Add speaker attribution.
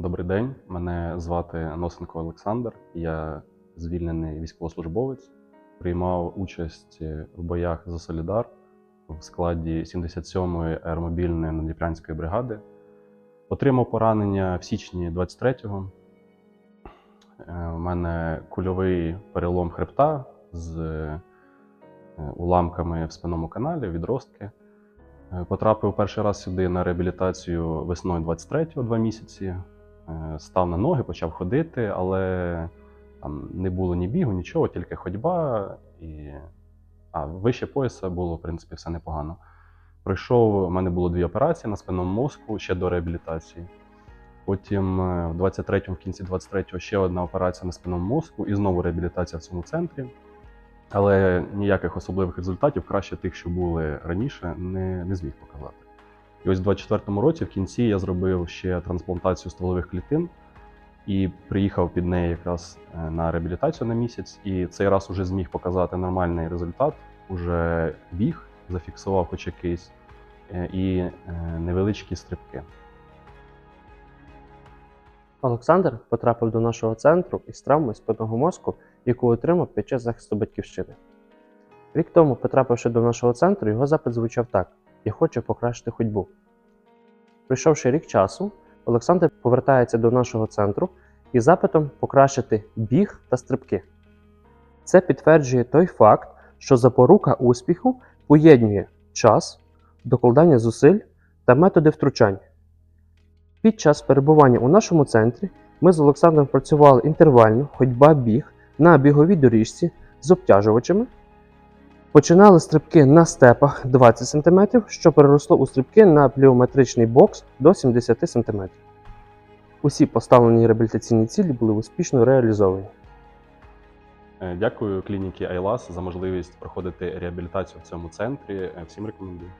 Speaker 1: Добрий день, мене звати Носенко Олександр. Я звільнений військовослужбовець. Приймав участь в боях за Солідар в складі 77-ї аеромобільної надніпрянської бригади. Отримав поранення в січні 23-го. Е, У мене кульовий перелом хребта з е, уламками в спинному каналі, відростки. Е, Потрапив перший раз сюди на реабілітацію весною 23-го, два місяці. Е, Став на ноги, почав ходити, але там не було ні бігу, нічого, тільки ходьба. І... А вище пояса було, в принципі, все непогано. Пройшов, у мене було дві операції на спинному мозку ще до реабілітації. Потім е, в 23-му, в кінці 23-го ще одна операція на спинному мозку і знову реабілітація в цьому центрі. Але ніяких особливих результатів, краще тих, що були раніше, не, не зміг показати. І ось в 24-му році, в кінці, я зробив ще трансплантацію стволових клітин і приїхав під неї якраз е, на реабілітацію на місяць. І цей раз уже зміг показати нормальний результат. Уже біг, зафіксував хоч якийсь, е, і е, невеличкі стрибки.
Speaker 2: Олександр потрапив до нашого центру із травмою спинного мозку, яку отримав під час захисту батьківщини. Рік тому, потрапивши до нашого центру, його запит звучав так: Я хочу покращити ходьбу. Пройшовши рік часу, Олександр повертається до нашого центру із запитом покращити біг та стрибки. Це підтверджує той факт, що запорука успіху поєднує час, докладання зусиль та методи втручань. Під час перебування у нашому центрі ми з Олександром працювали інтервально, ходьба біг на біговій доріжці з обтяжувачами. Починали стрибки на степах 20 см, що переросло у стрибки на пліометричний бокс до 70 см. Усі поставлені реабілітаційні цілі були успішно реалізовані.
Speaker 1: Е, Дякую клініці Айлас за можливість проходити реабілітацію в цьому центрі. Е, Всім рекомендую.